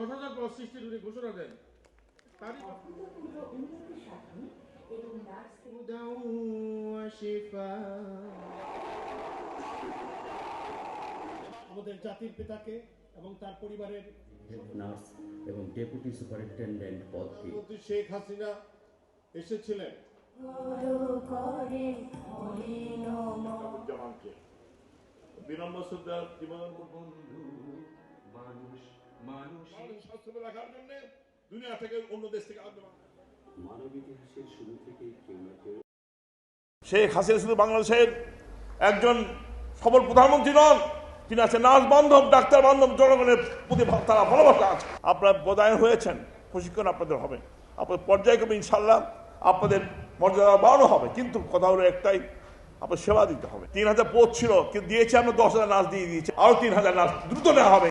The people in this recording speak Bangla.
দশ হাজার পদ সৃষ্টির উনি ঘোষণা দেন আমাদের জাতির পিতাকে এবং তার পরিবারের নার্স এবং ডেপুটি সুপারিনটেন্ডেন্ট পদ শেখ হাসিনা এসেছিলেন। বিনম্র শ্রদ্ধা জীবন বন্ধু। স্বাস্থ্য রাখার জন্য দুনিয়া থেকে অন্য দেশ থেকে মানব ইতিহাসের শুরু থেকেই কেউ না কেউ শেখ হাসিনা শুধু বাংলাদেশের একজন সফল প্রধানমন্ত্রী নন তিনি আছেন নার্স বান্ধব ডাক্তার বান্ধব জনগণের প্রতি তারা ভালোবাসা আছে। আপনারা বদায়ন হয়েছেন প্রশিক্ষণ আপনাদের হবে। আপনাদের পর্যায়ক্রমে ইনশাল্লাহ আপনাদের মর্যাদা বাড়ানো হবে। কিন্তু কথা হলো একটাই আপনার সেবা দিতে হবে। তিন হাজার পোস্ট ছিল কিন্তু দিয়েছে আমরা দশ হাজার নার্স দিয়ে দিয়েছি। আরও তিন হাজার নার্স দ্রুত নেওয়া হবে।